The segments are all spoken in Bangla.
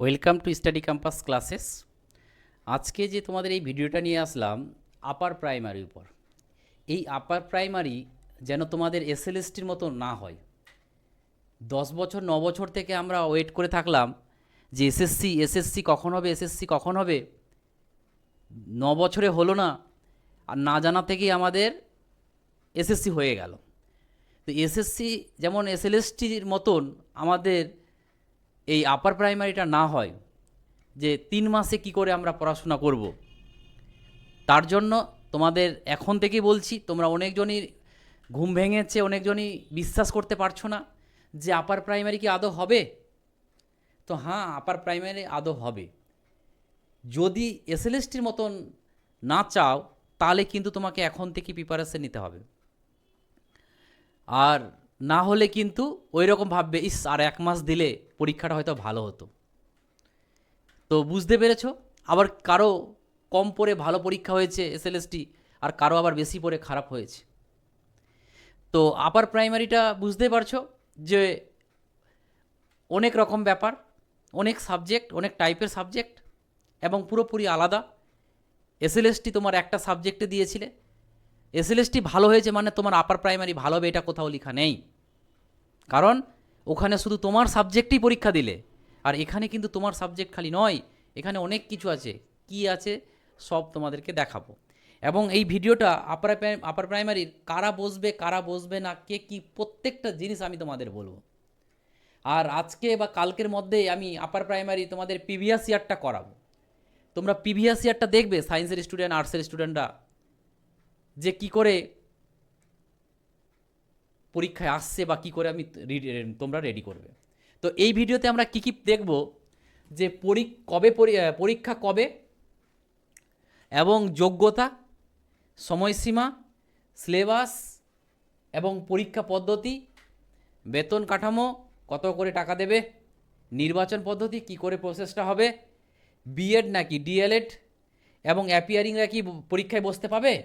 Welcome to study campus classes আজকে যে তোমাদের এই ভিডিওটা নিয়ে আসলাম আপার প্রাইমারির উপর। এই আপার প্রাইমারি যেন তোমাদের এসএলএসটির মতো না হয়। দশ বছর, ন বছর থেকে আমরা ওয়েট করে থাকলাম যে এসএসসি এসএসসি কখন হবে এসএসসি কখন হবে? ন বছরে হলো না, আর না জানা থেকেই আমাদের এসএসসি হয়ে গেল। তো এসএসসি যেমন এসএলএসটির মতন আমাদের এই আপার প্রাইমারিটা না হয়, যে তিন মাসে কি করে আমরা পড়াশোনা করব? তার জন্য তোমাদের এখন থেকেই বলছি, তোমরা অনেকজনই ঘুম ভেঙেছে, অনেকজনই বিশ্বাস করতে পারছ না যে আপার প্রাইমারি কি আদৌ হবে? তো হ্যাঁ আপার প্রাইমারি আদৌ হবে। যদি এসএলএসটির মতন না চাও, তাহলে কিন্তু তোমাকে এখন থেকে প্রিপারেশন নিতে হবে। আর না হলে কিন্তু ওই রকম ভাববে, ইস, আর এক মাস দিলে পরীক্ষাটা হয়তো ভালো হতো। তো বুঝতে পেরেছ? আবার কারও কম পড়ে ভালো পরীক্ষা হয়েছে এসএলএসটি, আর কারও আবার বেশি পড়ে খারাপ হয়েছে। তো আপার প্রাইমারিটা বুঝতে পারছ যে অনেক রকম ব্যাপার, অনেক সাবজেক্ট অনেক টাইপের সাবজেক্ট এবং পুরোপুরি আলাদা। এসএলএসটি তোমার একটা সাবজেক্টে দিয়েছিলে। এসএলএসটি ভালো হয়েছে মানে তোমার আপার প্রাইমারি ভালো হবে, এটা কোথাও লেখা নেই। কারণ ওখানে শুধু তোমার সাবজেক্টই পরীক্ষা দিলে। আর এখানে কিন্তু তোমার সাবজেক্ট খালি নয়, এখানে অনেক কিছু আছে। কি আছে সব তোমাদেরকে দেখাবো। এবং এই ভিডিওটা আপার আপার প্রাইমারির কারা বসবে কারা বসবে না, কে কি প্রত্যেকটা জিনিস আমি তোমাদের বলব। আর আজকে বা কালকের মধ্যে আমি আপার প্রাইমারি তোমাদের প্রিভিয়াস ইয়ারটা করাবো। তোমরা প্রিভিয়াস ইয়ারটা দেখবে সায়েন্সের স্টুডেন্ট আর্টসের স্টুডেন্টরা যে কি করে পরীক্ষায় আসছে বা কি করে আমি তোমরা রেডি করবে। তো এই ভিডিওতে আমরা কী কী দেখব যে পরী, কবে পরী- পরীক্ষা কবে এবং যোগ্যতা, সময়সীমা, সিলেবাস এবং পরীক্ষা পদ্ধতি, বেতন কাঠামো, কত করে টাকা দেবে, নির্বাচন পদ্ধতি, কি করে প্রসেসটা হবে বিএড নাকি ডিএলএড এবং অ্যাপিয়ারিংরা কি পরীক্ষায় বসতে পাবে,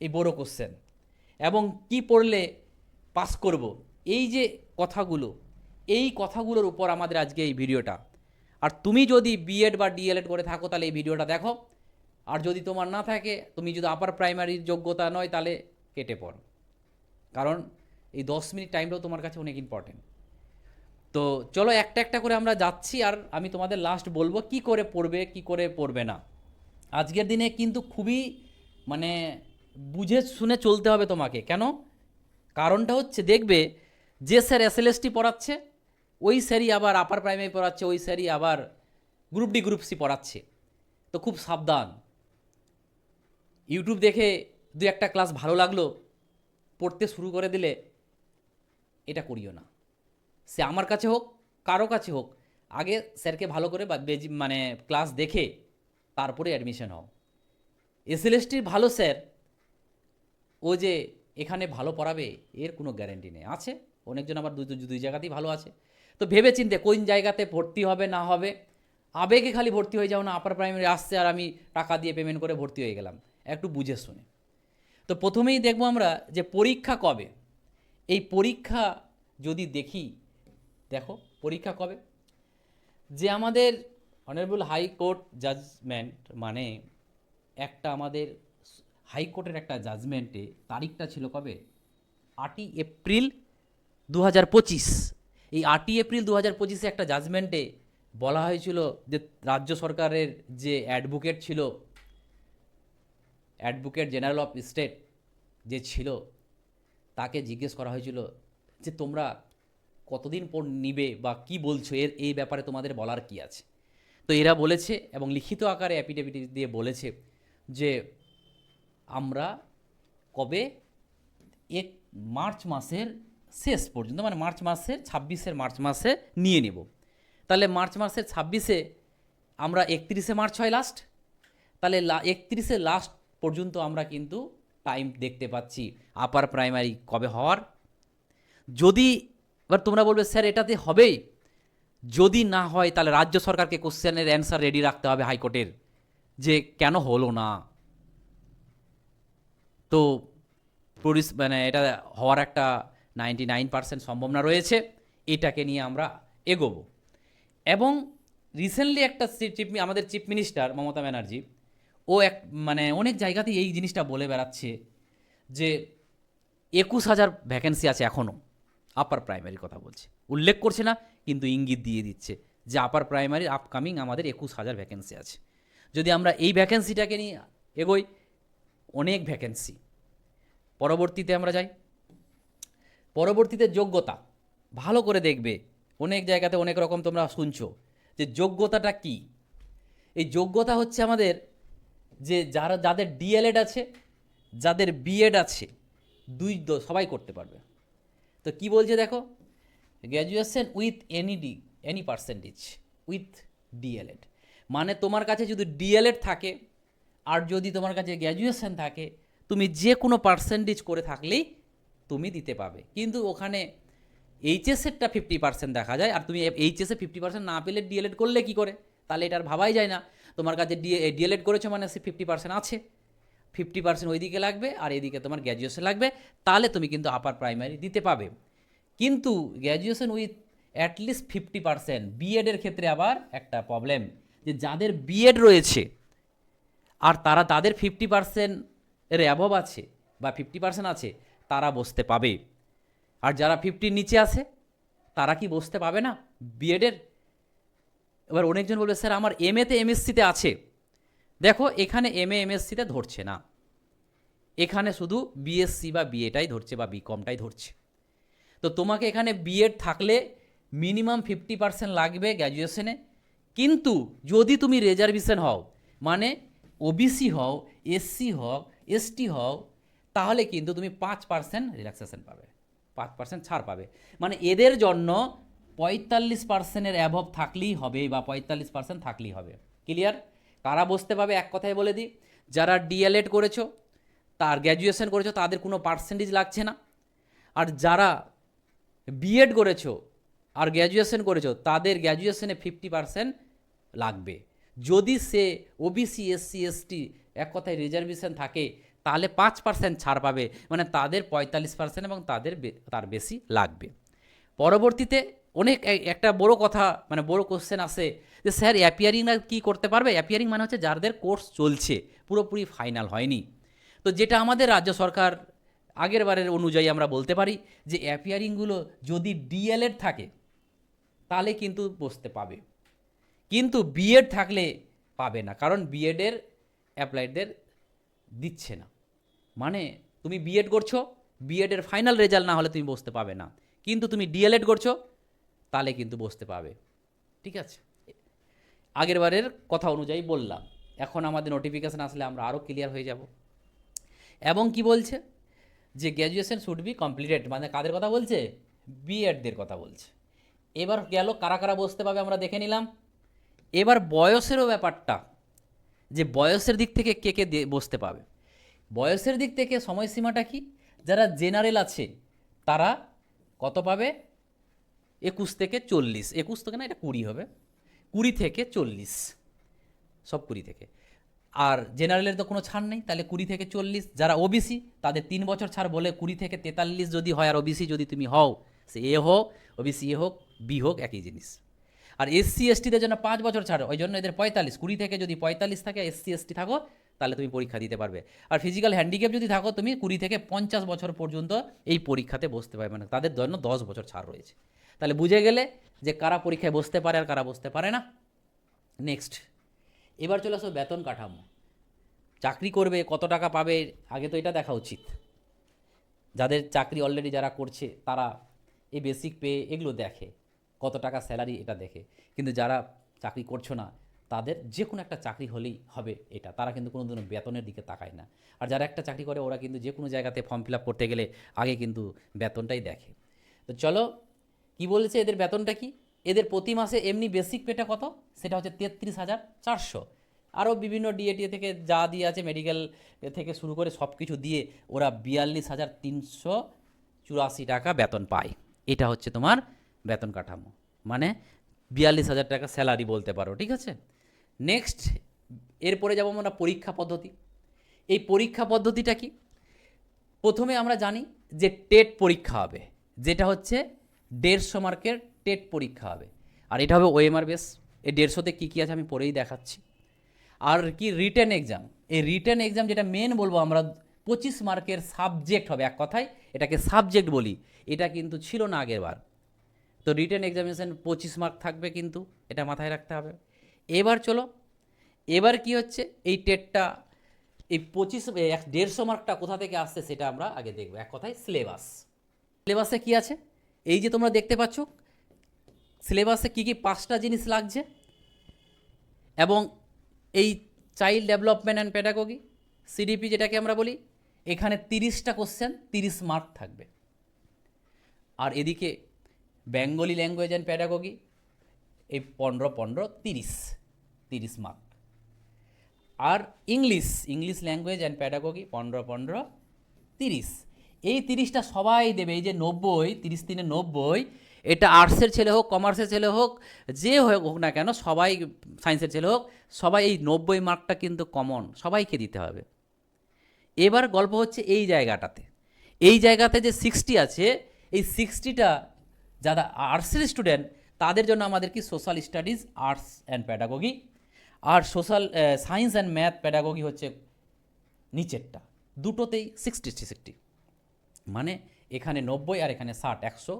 এই বড় কোশ্চেন এবং কি পড়লে পাস করব। এই যে কথাগুলো, এই কথাগুলোর উপর আমাদের আজকে এই ভিডিওটা। আর তুমি যদি বিএড বা ডিএলএড করে থাকো, তাহলে এই ভিডিওটা দেখো। আর যদি তোমার না থাকে, তুমি যদি আপার প্রাইমারির যোগ্যতা নয়, তাহলে কেটে পড়ো। কারণ এই দশ মিনিট টাইমটাও তোমার কাছে অনেক ইম্পর্টেন্ট তো চলো একটা একটা করে আমরা যাচ্ছি, আর আমি তোমাদের লাস্ট বলব, কি করে পড়বে, কি করে পড়বে না। আজকের দিনে কিন্তু খুবই মানে বুঝে শুনে চলতে হবে তোমাকে। কেন? কারণটা হচ্ছে দেখবে, যে স্যার এসএলএসটি পড়াচ্ছে, ওই স্যারই আবার আপার প্রাইমারি পড়াচ্ছে, ওই স্যারই আবার গ্রুপ ডি গ্রুপ সি পড়াচ্ছে। তো খুব সাবধান। ইউটিউব দেখে দু একটা ক্লাস ভালো লাগল, পড়তে শুরু করে দিলে এটা করিও না। সে আমার কাছে হোক, কারও কাছে হোক, আগে স্যারকে ভালো করে মানে ক্লাস দেখে তারপরে অ্যাডমিশন হও। এস এসএলএসটির ভালো স্যার, ও যে এখানে ভালো পড়াবে, এর কোনো গ্যারেন্টি নেই। আছে, অনেকজন আবার দুই দুই- জায়গাতেই ভালো আছে। তো ভেবে চিনতে কোন জায়গাতে ভর্তি হবে, না হবে, আবেগে খালি ভর্তি হয়ে যাও না আপার প্রাইমারি আসছে আর আমি টাকা দিয়ে পেমেন্ট করে ভর্তি হয়ে গেলাম, একটু বুঝে শুনে। তো প্রথমেই দেখব আমরা যে পরীক্ষা কবে। এই পরীক্ষা যদি দেখি, দেখো পরীক্ষা কবে? যে আমাদের অনারেবল হাইকোর্ট জাজমেন্ট মানে একটা আমাদের হাইকোর্টের একটা জাজমেন্টে তারিখটা ছিল কবে? আটই এপ্রিল দু হাজার পঁচিশ। এই আটই এপ্রিল দু হাজার পঁচিশে একটা জাজমেন্টে বলা হয়েছিল যে রাজ্য সরকারের যে অ্যাডভোকেট ছিল অ্যাডভোকেট জেনারেল অফ স্টেট যে ছিল, তাকে জিজ্ঞেস করা হয়েছিল যে তোমরা কতদিন পর নিবে বা কি বলছো? এর, এই ব্যাপারে তোমাদের বলার কি আছে? তো এরা বলেছে এবং লিখিত আকারে অ্যাপিডেভিট দিয়ে বলেছে যে আমরা কবে? এক মার্চ মাসের শেষ পর্যন্ত মানে মার্চ মাসের ছাব্বিশের মার্চ মাসে নিয়ে নেব। তাহলে মার্চ মাসের ছাব্বিশে আমরা একত্রিশে মার্চ হয় লাস্ট তাহলে একত্রিশে লাস্ট পর্যন্ত আমরা কিন্তু টাইম দেখতে পাচ্ছি আপার প্রাইমারি কবে হওয়ার। যদি, এবার তোমরা বলবে, স্যার, এটাতে হবেই? যদি না হয়, তাহলে রাজ্য সরকারকে কোশ্চেনের অ্যান্সার রেডি রাখতে হবে হাইকোর্টের, যে কেন হলো না? তো পরিস মানে এটা হওয়ার একটা নাইনটি নাইন পার্সেন্ট সম্ভাবনা রয়েছে, এটাকে নিয়ে আমরা এগোবো। এবং রিসেন্টলি একটা চিফ আমাদের চিফ মিনিস্টার মমতা ব্যানার্জি, ও এক মানে অনেক জায়গাতেই এই জিনিসটা বলে বেড়াচ্ছে যে একুশ হাজার ভ্যাকেন্সি আছে এখনও আপার প্রাইমারির কথা বলছে। উল্লেখ করছে না, কিন্তু ইঙ্গিত দিয়ে দিচ্ছে যে আপার প্রাইমারি আপকামিং আমাদের একুশ হাজার ভ্যাকেন্সি আছে। যদি আমরা এই ভ্যাকেন্সিটাকে নিয়ে এগোই অনেক ভ্যাকেন্সি পরবর্তীতে আমরা যাই। পরবর্তীতে যোগ্যতা। ভালো করে দেখবে, অনেক জায়গাতে অনেক রকম তোমরা শুনছো যে যোগ্যতাটা কি। এই যোগ্যতা হচ্ছে আমাদের যে যারা, যাদের ডিএলএড আছে, যাদের বিএড আছে, দুই সবাই করতে পারবে। তো কি বলছে দেখো? Graduation with any D any percentage with DElEd মানে তোমার কাছে যদি ডিএলএড থাকে আর যদি তোমার কাছে গ্র্যাজুয়েশন থাকে, তুমি যে কোনো পার্সেন্টেজ করে থাকলেই তুমি দিতে পাবে। কিন্তু ওখানে এইচএসেরটা ফিফটি পার্সেন্ট দেখা যায়, আর তুমি এইচএসে ফিফটি পার্সেন্ট না পেলে ডিএলএড করলে কি করে? তাহলে এটা আর ভাবাই যায় না। তোমার কাছে ডিএলএড করেছ মানে সে ফিফটি পার্সেন্ট আছে। ফিফটি পার্সেন্ট ওইদিকে লাগবে, আর এদিকে তোমার গ্র্যাজুয়েশন লাগবে। তাহলে তুমি কিন্তু আপার প্রাইমারি দিতে পাবে। কিন্তু graduation with at least fifty percent বিএডের ক্ষেত্রে আবার একটা প্রবলেম যে যাদের বিএড রয়েছে আর তারা তাদের ফিফটি পার্সেন্ট এর অ্যাভব আছে বা ফিফটি পার্সেন্ট আছে, তারা বসতে পাবে। আর যারা ফিফটির নিচে আছে, তারা কি বসতে পাবে না? বিএডের এবার অনেকজন বলবে, স্যার, আমার এম এতে এমএসসিতে আছে। দেখো, এখানে এম এ এমএসসিতে ধরছে না। এখানে শুধু বিএসসি বা বিএটাই ধরছে বা বিকমটাই ধরছে। তো তোমাকে এখানে বিএড থাকলে মিনিমাম ফিফটি পার্সেন্ট লাগবে গ্র্যাজুয়েশনে কিন্তু যদি তুমি রিজার্ভেশন হও মানে ওবিসি হও এসসি হও এসটি হও, তাহলে কিন্তু তুমি পাঁচ পার্সেন্ট রিল্যাক্সেশন পাবে। পাঁচ পার্সেন্ট ছাড় পাবে। মানে এদের জন্য পঁয়তাল্লিশ পার্সেন্টের অ্যাভব থাকলেই হবে বা পঁয়তাল্লিশ পার্সেন্ট থাকলেই হবে। ক্লিয়ার কারা বসতে পাবে? এক কথায় বলে দিই। যারা ডিএলএড করেছ, তার গ্র্যাজুয়েশন করেছ, তাদের কোনো পার্সেন্টেজ লাগছে না। আর যারা বিএড করেছ আর গ্র্যাজুয়েশন করেছ, তাদের গ্র্যাজুয়েশনে ফিফটি পার্সেন্ট লাগবে। যদি সে ওবিসি এসসি এসটি এক কথায় রিজার্ভেশন থাকে, তাহলে পাঁচ পার্সেন্ট ছাড় পাবে। মানে তাদের পঁয়তাল্লিশ পার্সেন্ট এবং তাদের তার বেশি লাগবে। পরবর্তীতে অনেক একটা বড় কথা মানে বড় কোশ্চেন আসে যে, স্যার অ্যাপিয়ারিং কি করতে পারবে? অ্যাপিয়ারিং মানে হচ্ছে যাদের কোর্স চলছে, পুরোপুরি ফাইনাল হয়নি। তো যেটা আমাদের রাজ্য সরকার আগের বারের অনুযায়ী আমরা বলতে পারি যে অ্যাপিয়ারিংগুলো যদি ডিএলএড থাকে, তাহলে কিন্তু বসতে পাবে। কিন্তু বিএড থাকলে পাবে না, কারণ বিএডের অ্যাপ্লাইডদের দিচ্ছে না। মানে তুমি বিএড করছ বিএডের ফাইনাল রেজাল্ট না হলে তুমি বসতে পাবে না। কিন্তু তুমি ডিএলএড করছ, তাহলে কিন্তু বসতে পাবে। ঠিক আছে? আগের বারের কথা অনুযায়ী বললাম। এখন আমাদের নোটিফিকেশান আসলে আমরা আরও ক্লিয়ার হয়ে যাব। এবং কি বলছে? যে গ্র্যাজুয়েশন শুড বি কমপ্লিটেড মানে কাদের কথা বলছে? বিএডদের কথা বলছে। এবার গেল কারা কারা বসতে পাবে আমরা দেখে নিলাম। এবার বয়সেরও ব্যাপারটা, যে বয়সের দিক থেকে কে কে বসতে পাবে? বয়সের দিক থেকে সময়সীমাটা কি? যারা জেনারেল আছে, তারা কত পাবে? একুশ থেকে চল্লিশ। একুশ থেকে না এটা কুড়ি হবে। কুড়ি থেকে চল্লিশ। সব কুড়ি থেকে। আর জেনারেলের তো কোনো ছাড় নেই, তাহলে কুড়ি থেকে চল্লিশ। যারা ওবিসি তাদের তিন বছর ছাড় বলে কুড়ি থেকে তেতাল্লিশ যদি হয়, আর ওবিসি যদি তুমি হও, সে এ হোক ওবিসি এ হোক বি হোক, একই জিনিস। আর এসসি এসটিদের জন্য পাঁচ বছর ছাড়, ওই জন্য এদের পঁয়তাল্লিশ, কুড়ি থেকে যদি পঁয়তাল্লিশ থাকে এসসি এসটি থাকো, তাহলে তুমি পরীক্ষা দিতে পারবে। আর ফিজিক্যাল হ্যান্ডিক্যাপ যদি থাকো, তুমি কুড়ি থেকে পঞ্চাশ বছর পর্যন্ত এই পরীক্ষাতে বসতে পারবে না, তাদের জন্য দশ বছর ছাড় রয়েছে। তাহলে বুঝে গেলে যে কারা পরীক্ষায় বসতে পারে আর কারা বসতে পারে না। নেক্সট এবার চলে আসো বেতন কাঠামো। চাকরি করবে, কত টাকা পাবে, আগে তো এটা দেখা উচিত। যাদের চাকরি অলরেডি যারা করছে, তারা এই বেসিক পে এগুলো দেখে। কত টাকা স্যালারি এটা দেখে। কিন্তু যারা চাকরি করছ না, তাদের যে কোনো একটা চাকরি হলেই হবে এটা। তারা কিন্তু কোনো দিনও বেতনের দিকে তাকায় না। আর যারা একটা চাকরি করে, ওরা কিন্তু যে কোনো জায়গাতে ফর্ম ফিল আপ করতে গেলে আগে কিন্তু বেতনটাই দেখে। তো চলো, কি বলেছে এদের বেতনটা কি? এদের প্রতি মাসে এমনি বেসিক পেটা কত? সেটা হচ্ছে তেত্রিশ হাজার চারশো। আরও বিভিন্ন ডিএটিএ থেকে যা দিয়ে আছে মেডিকেল থেকে শুরু করে সব কিছু দিয়ে ওরা বিয়াল্লিশ হাজার তিনশো চুরাশি টাকা বেতন পায়। এটা হচ্ছে তোমার বেতন কাঠামো। মানে বিয়াল্লিশ হাজার টাকা স্যালারি বলতে পারো, ঠিক আছে? নেক্সট এরপরে যাব আমরা পরীক্ষা পদ্ধতি। এই পরীক্ষা পদ্ধতিটা কি? প্রথমে আমরা জানি যে টেট পরীক্ষা হবে, যেটা হচ্ছে দেড়শো মার্কের টেট পরীক্ষা হবে। আর এটা হবে ওএমআর বেস এই দেড়শোতে কী কী আছে আমি পরেই দেখাচ্ছি। আর কি রিটেন এক্সাম এই রিটেন এক্সাম যেটা মেন বলব আমরা, পঁচিশ মার্কের সাবজেক্ট হবে এক কথায়, এটাকে সাবজেক্ট বলি। এটা কিন্তু ছিল না আগের বার তো রিটেন এক্সামিনেশন পঁচিশ মার্ক থাকবে কিন্তু, এটা মাথায় রাখতে হবে। এবার চলো, এবার কি হচ্ছে? এই টেটটা, এই পঁচিশ এক দেড়শো মার্কটা কোথা থেকে আসছে সেটা আমরা আগে দেখব। এক কথায় সিলেবাস সিলেবাসে কি আছে? এই যে তোমরা দেখতে পাচ্ছ সিলেবাসে কী কী পাঁচটা জিনিস লাগছে? এবং এই child development and pedagogy CDP যেটাকে আমরা বলি, এখানে তিরিশটা কোশ্চেন তিরিশ মার্ক থাকবে। আর এদিকে বেঙ্গলি ল্যাঙ্গুয়েজ অ্যান্ড প্যাডাগোগি, এই পনেরো পনেরো তিরিশ তিরিশ mark. R English English language and pedagogy, পনেরো পনেরো তিরিশ। এই তিরিশটা সবাই দেবে, এই যে নব্বই, তিরিশ তিনে নব্বই, এটা আর্টসের ছেলে হোক, কমার্সের ছেলে হোক, যে হোক হোক না কেন, সবাই সায়েন্সের ছেলে হোক, সবাই এই নব্বই মার্কটা কিন্তু কমন, সবাইকে দিতে হবে। এবার গল্প হচ্ছে এই জায়গাটাতে। এই জায়গাতে যে সিক্সটি আছে, এই সিক্সটিটা যারা আর্টসের স্টুডেন্ট তাদের জন্য আমাদের কি social studies arts and pedagogy R social science and math pedagogy হচ্ছে নিচেরটা। দুটোতেই সিক্সটি সিক্সটি মানে এখানে নব্বই আর এখানে ষাট, একশো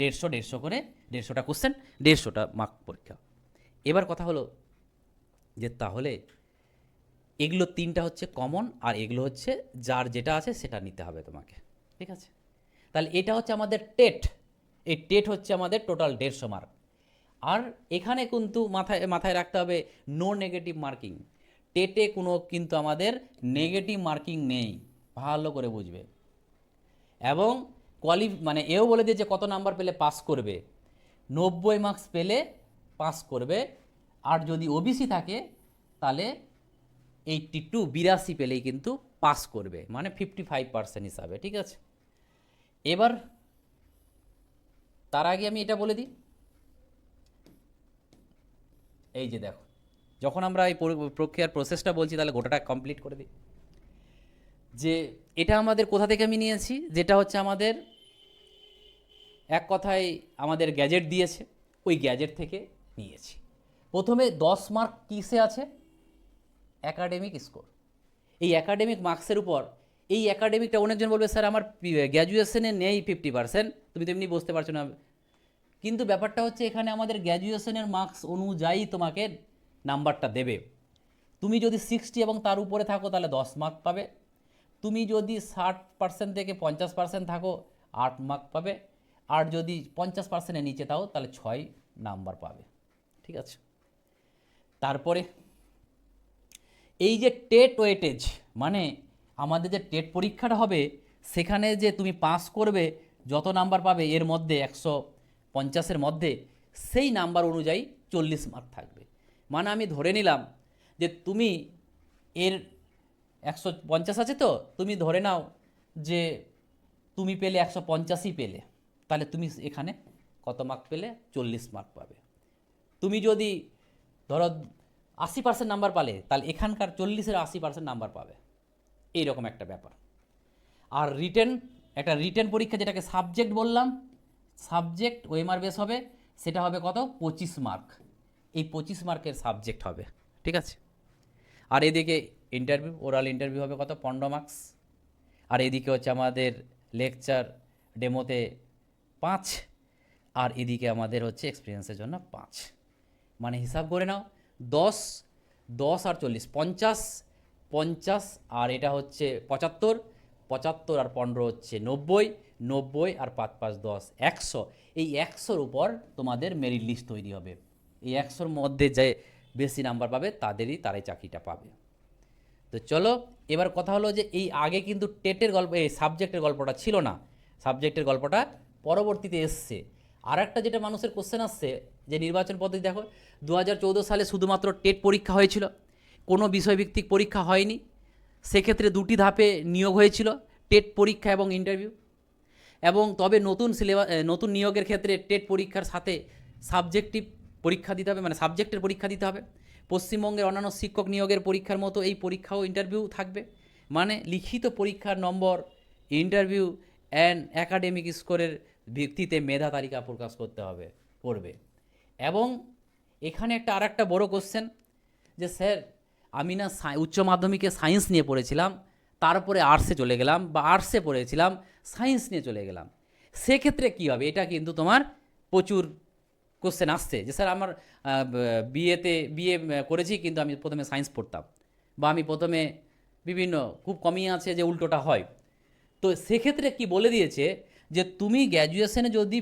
দেড়শো দেড়শো করে, দেড়শোটা কোশ্চেন দেড়শোটা মার্ক পরীক্ষা। এবার কথা হলো যে তাহলে এগুলো তিনটা হচ্ছে কমন আর এগুলো হচ্ছে যার যেটা আছে সেটা নিতে হবে তোমাকে। ঠিক আছে? তাহলে এটা হচ্ছে আমাদের টেট। এই টেট হচ্ছে আমাদের টোটাল দেড়শো মার্ক আর এখানে কিন্তু মাথায় মাথায় রাখতে হবে নো নেগেটিভ মার্কিং টেটে কোনো কিন্তু আমাদের নেগেটিভ মার্কিং নেই। ভালো করে বুঝবে। এবং কোয়ালি মানে এও বলে দিয়ে যে কত নাম্বার পেলে পাস করবে। নব্বই মার্কস পেলে পাস করবে। আর যদি ওবিসি থাকে, তাহলে এইটটি টু বিরাশি পেলেই কিন্তু পাস করবে। মানে ফিফটি ফাইভ পার্সেন্ট হিসাবে, ঠিক আছে? এবার তার আগে আমি এটা বলে দিই। এই যে দেখো, যখন আমরা এই পরি- প্রক্রিয়ার প্রসেসটা বলছি, তাহলে গোটাটা কমপ্লিট করে দিই। যে এটা আমাদের কোথা থেকে আমি নিয়েছি? যেটা হচ্ছে আমাদের এক কথায় আমাদের গ্যাজেট দিয়েছে, ওই গ্যাজেট থেকে নিয়েছি। প্রথমে দশ মার্ক কিসে আছে? অ্যাকাডেমিক স্কোর এই অ্যাকাডেমিক মার্কসের উপর এই অ্যাকাডেমিকটা অনেকজন বলবে, স্যার, আমার গ্র্যাজুয়েশনে নেই ফিফটি পার্সেন্ট তুমি তো এমনি বুঝতে পারছ না। কিন্তু ব্যাপারটা হচ্ছে, এখানে আমাদের গ্র্যাজুয়েশনের মার্কস অনুযায়ী তোমাকে নাম্বারটা দেবে। তুমি যদি সিক্সটি এবং তার উপরে থাকো, তাহলে দশ মার্ক পাবে। তুমি যদি ষাট পার্সেন্ট থেকে পঞ্চাশ পার্সেন্ট থাকো, আট মার্ক পাবে। আর যদি পঞ্চাশ পার্সেন্টের নিচে থাকো, তাহলে ছয় নাম্বার পাবে। ঠিক আছে? তারপরে, এই যে টেট ওয়েটেজ মানে আমাদের যে টেট পরীক্ষাটা হবে, সেখানে যে তুমি পাস করবে, যত নাম্বার পাবে এর মধ্যে একশো পঞ্চাশের মধ্যে, সেই নাম্বার অনুযায়ী চল্লিশ মার্ক থাকবে। মানে আমি ধরে নিলাম যে তুমি এর একশো পঞ্চাশ আছে তো, তুমি ধরে নাও যে তুমি পেলে একশো পঞ্চাশই পেলে, তাহলে তুমি এখানে কত মার্ক পেলে? চল্লিশ মার্ক পাবে। তুমি যদি ধরো আশি পার্সেন্ট নাম্বার পালে, তাহলে এখানকার চল্লিশের আশি পার্সেন্ট নাম্বার পাবে। এইরকম একটা ব্যাপার। আর রিটেন একটা রিটেন পরীক্ষা যেটাকে সাবজেক্ট বললাম সাবজেক্ট ওএমআর বেস হবে, সেটা হবে কত? পঁচিশ মার্ক এই পঁচিশ মার্কের সাবজেক্ট হবে, ঠিক আছে? আর এদিকে ইন্টারভিউ ওরাল ইন্টারভিউ হবে কত? পনেরো মার্কস আর এদিকে হচ্ছে আমাদের লেকচার ডেমোতে পাঁচ। আর এদিকে আমাদের হচ্ছে এক্সপিরিয়েন্সের জন্য পাঁচ। মানে হিসাব করে নাও, দশ দশ আর চল্লিশ, পঞ্চাশ পঞ্চাশ আর এটা হচ্ছে পঁচাত্তর পঁচাত্তর আর পনেরো হচ্ছে নব্বই নব্বই আর পাঁচ পাঁচ দশ, একশো। এই একশোর উপর তোমাদের মেরিট লিস্ট তৈরি হবে। এই একশোর মধ্যে যে বেশি নাম্বার পাবে, তাদেরই তারাই চাকরিটা পাবে। তো চলো, এবার কথা হলো যে এই আগে কিন্তু টেটের গল্প, এই সাবজেক্টের গল্পটা ছিল না। সাবজেক্টের গল্পটা পরবর্তীতে এসছে। আর একটা যেটা মানুষের কোশ্চেন আসছে, যে নির্বাচন পদ্ধতি দেখো দু হাজার চৌদ্দ সালে শুধুমাত্র টেট পরীক্ষা হয়েছিল। কোনো বিষয়ভিত্তিক পরীক্ষা হয়নি। সেক্ষেত্রে দুটি ধাপে নিয়োগ হয়েছিল, টেট পরীক্ষা এবং ইন্টারভিউ। এবং তবে নতুন সিলেবাস নতুন নিয়োগের ক্ষেত্রে টেট পরীক্ষার সাথে সাবজেক্টিভ পরীক্ষা দিতে হবে মানে সাবজেক্টের পরীক্ষা দিতে হবে। পশ্চিমবঙ্গের অন্যান্য শিক্ষক নিয়োগের পরীক্ষার মতো এই পরীক্ষাও ইন্টারভিউ থাকবে। মানে লিখিত পরীক্ষার নম্বর, ইন্টারভিউ অ্যান্ড অ্যাকাডেমিক স্কোরের ভিত্তিতে মেধা তালিকা প্রকাশ করতে হবে, করবে। এবং এখানে একটা আর একটা বড়ো কোশ্চেন যে, স্যার আমি না উচ্চ মাধ্যমিকে সায়েন্স নিয়ে পড়েছিলাম, তারপরে আর্টসে চলে গেলাম বা আর্টসে পড়েছিলাম, সায়েন্স নিয়ে চলে গেলাম। সেক্ষেত্রে কী হবে? এটা কিন্তু তোমার প্রচুর কোশ্চেন আসছে যে, স্যার, আমার বিএতে বিএ করেছি কিন্তু আমি প্রথমে সায়েন্স পড়তাম বা আমি প্রথমে বিভিন্ন, খুব কমই আছে যে উল্টোটা হয়। তো সেক্ষেত্রে কি বলে দিয়েছে যে, তুমি গ্র্যাজুয়েশনে যদি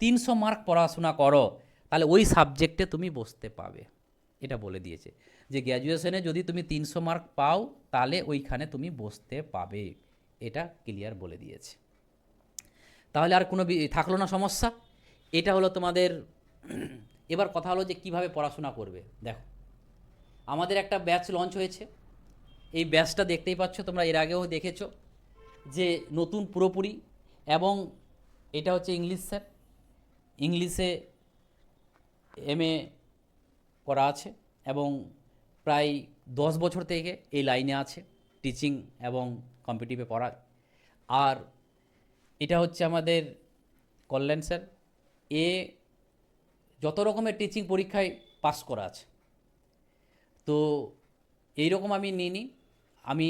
তিনশো মার্ক পড়াশোনা করো, তাহলে ওই সাবজেক্টে তুমি বসতে পাবে। এটা বলে দিয়েছে। যে গ্র্যাজুয়েশনে যদি তুমি তিনশো মার্ক পাও, তাহলে ওইখানে তুমি বসতে পাবে। এটা ক্লিয়ার বলে দিয়েছে। তাহলে আর কোনো থাকল না সমস্যা। এটা হলো তোমাদের, এবার কথা হলো যে কীভাবে পড়াশোনা করবে। দেখো, আমাদের একটা ব্যাচ লঞ্চ হয়েছে। এই ব্যাচটা দেখতেই পাচ্ছ, তোমরা এর আগেও দেখেছ যে নতুন পুরোপুরি এবং এটা হচ্ছে ইংলিশ স্যার ইংলিশে এম এ করা আছে এবং প্রায় দশ বছর থেকে এই লাইনে আছে টিচিং এবং কম্পিটিভে পড়া আর এটা হচ্ছে আমাদের কল্যাণ স্যার, এ যত রকমের টিচিং পরীক্ষায় পাস করা আছে। তো এই রকম আমি নিইনি। আমি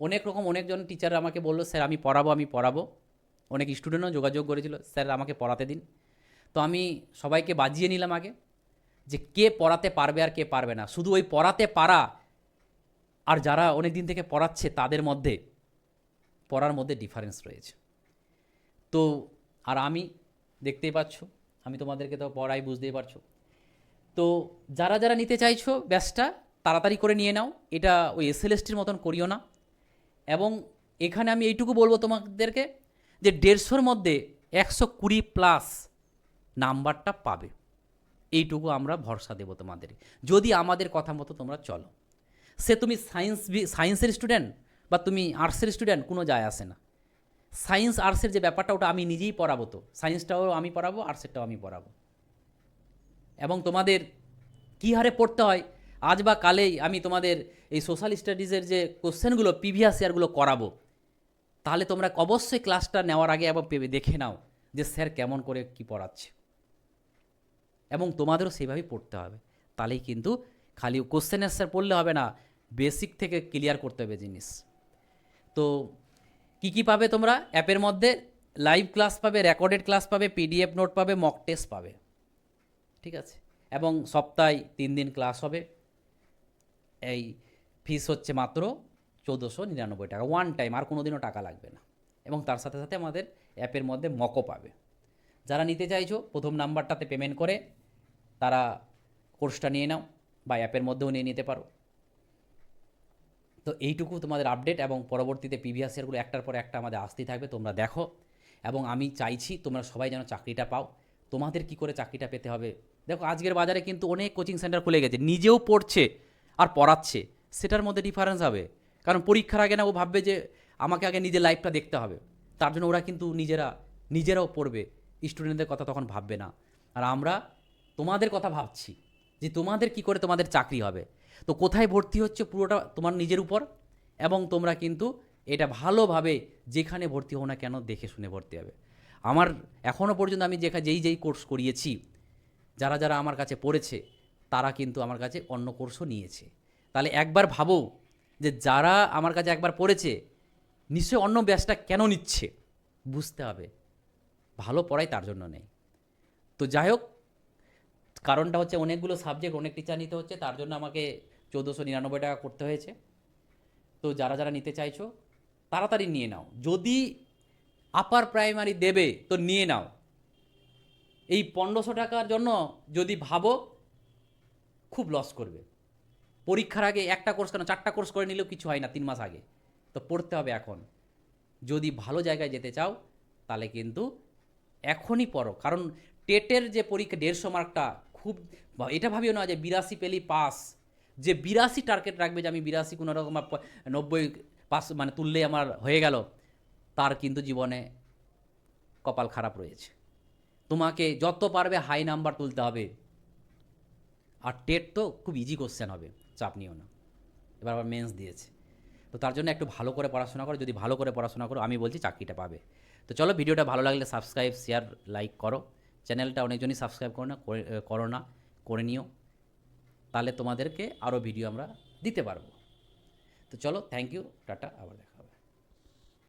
অনেক রকম অনেকজন টিচার আমাকে বলল, স্যার, আমি পড়াবো আমি পড়াবো। অনেক স্টুডেন্টও যোগাযোগ করেছিল, স্যার, আমাকে পড়াতে দিন। তো আমি সবাইকে বাজিয়ে নিলাম আগে। যে কে পড়াতে পারবে আর কে পারবে না। শুধু ওই পড়াতে পারা আর যারা অনেক দিন থেকে পড়াচ্ছে তাদের মধ্যে পড়ার মধ্যে ডিফারেন্স রয়েছে। তো আর আমি দেখতেই পাচ্ছ, আমি তোমাদেরকে তো পড়াই বুঝতেই পারছ। তো যারা যারা নিতে চাইছো ব্যাচটা তাড়াতাড়ি করে নিয়ে নাও। এটা ওই এসএলএসটির মতন করিও না। এবং এখানে আমি এইটুকু বলব তোমাদেরকে যে দেড়শোর মধ্যে একশো কুড়ি প্লাস নাম্বারটা পাবে। এইটুকু আমরা ভরসা দেবো তোমাদের। যদি আমাদের কথা মতো তোমরা চলো। সে তুমি সায়েন্স সায়েন্সের স্টুডেন্ট বা তুমি আর্টসের স্টুডেন্ট কোনো যায় আসে না। সায়েন্স আর্টসের যে ব্যাপারটা, ওটা আমি নিজেই পড়াবো তো। সায়েন্সটাও আমি পড়াবো আর্টসেরটাও আমি পড়াবো। এবং তোমাদের কী হারে পড়তে হয়? আজ বা কালেই আমি তোমাদের এই সোশ্যাল স্টাডিজের যে কোশ্চেনগুলো প্রিভিয়াস ইয়ারগুলো করাবো। তাহলে তোমরা অবশ্যই ক্লাসটা নেওয়ার আগে এবং দেখে নাও যে স্যার কেমন করে কি পড়াচ্ছে। এবং তোমাদেরও সেইভাবেই পড়তে হবে। তাহলেই কিন্তু খালি কোশ্চেন অ্যান্সার পড়লে হবে না বেসিক থেকে ক্লিয়ার করতে হবে জিনিস। তো কি কি পাবে তোমরা? অ্যাপের মধ্যে লাইভ ক্লাস পাবে রেকর্ডেড ক্লাস পাবে পিডিএফ নোট পাবে মক টেস্ট পাবে। ঠিক আছে? এবং সপ্তাহে তিন দিন ক্লাস হবে। এই ফিস হচ্ছে মাত্র চৌদ্দোশো নিরানব্বই টাকা। ওয়ান টাইম আর কোনো দিনও টাকা লাগবে না। এবং তার সাথে সাথে আমাদের অ্যাপের মধ্যে মকও পাবে। যারা নিতে চাইছো, প্রথম নাম্বারটাতে পেমেন্ট করে তারা কোর্সটা নিয়ে নাও বা অ্যাপের মধ্যেও নিয়ে নিতে পারো। তো এইটুকু তোমাদের আপডেট এবং পরবর্তীতে প্রিভিয়াস ইয়ারগুলো একটার পর একটা আমাদের আসতেই থাকবে, তোমরা দেখো। এবং আমি চাইছি তোমরা সবাই যেন চাকরিটা পাও। তোমাদের কি করে চাকরিটা পেতে হবে? দেখো, আজকের বাজারে কিন্তু অনেক কোচিং সেন্টার খুলে গেছে, নিজেও পড়ছে আর পড়াচ্ছে, সেটার মধ্যে ডিফারেন্স হবে। কারণ পরীক্ষার আগে না ও ভাববে যে আমাকে আগে নিজের লাইফটা দেখতে হবে। তার জন্য ওরা কিন্তু নিজেরা, নিজেরাও পড়বে। স্টুডেন্টদের কথা তখন ভাববে না। আর আমরা তোমাদের কথা ভাবছি যে তোমাদের কি করে তোমাদের চাকরি হবে। তো কোথায় ভর্তি হচ্ছে পুরোটা তোমার নিজের উপর এবং তোমরা কিন্তু এটা ভালোভাবে যেখানে ভর্তি হও না কেন দেখে শুনে ভর্তি হবে। আমার এখনও পর্যন্ত আমি যেখানে যেই যেই কোর্স করিয়েছি, যারা যারা আমার কাছে পড়েছে, তারা কিন্তু আমার কাছে অন্য কোর্সও নিয়েছে। তাহলে একবার ভাবো যে যারা আমার কাছে একবার পড়েছে, নিশ্চয়ই অন্য ব্যাচটা কেন নিচ্ছে? বুঝতে হবে। ভালো পড়াই তার জন্য নেই। তো যাই হোক, কারণটা হচ্ছে অনেকগুলো সাবজেক্ট অনেক টিচার নিতে হচ্ছে, তার জন্য আমাকে চৌদ্দোশো নিরানব্বই টাকা করতে হয়েছে। তো যারা যারা নিতে চাইছো, তাড়াতাড়ি নিয়ে নাও। যদি আপার প্রাইমারি দেবে, তো নিয়ে নাও। এই পনেরোশো টাকার জন্য যদি ভাবো, খুব লস করবে। পরীক্ষার আগে একটা কোর্স কেন, চারটা কোর্স করে নিলেও কিছু হয় না, তিন মাস আগে। তো পড়তে হবে এখন। যদি ভালো জায়গায় যেতে চাও, তাহলে কিন্তু এখনই পড়ো। কারণ টেটের যে পরীক্ষা, দেড়শো মার্কটা খুব এটা ভাবিও না যে বিরাশি পেলি পাস। যে বিরাশি টার্গেট রাখবে যে আমি বিরাশি কোনো রকম নব্বই পাস মানে তুললে আমার হয়ে গেল, তার কিন্তু জীবনে কপাল খারাপ রয়েছে। তোমাকে যত পারবে হাই নাম্বার তুলতে হবে। আর টেট তো খুব ইজি কোশ্চেন হবে, চাপ নিও না। এবার আবার মেন্স দিয়েছে। তো তার জন্য একটু ভালো করে পড়াশোনা করো, যদি ভালো করে পড়াশোনা করো, আমি বলছি চাকরিটা পাবে। তো চলো ভিডিওটা ভালো লাগলে সাবস্ক্রাইব শেয়ার লাইক করো। চ্যানেলটা অনেকজনই সাবস্ক্রাইব করো না, করে- না, করে নিও। তাহলে তোমাদেরকে আরও ভিডিও আমরা দিতে পারব। তো চলো থ্যাংক ইউ টাটা, আবার দেখা।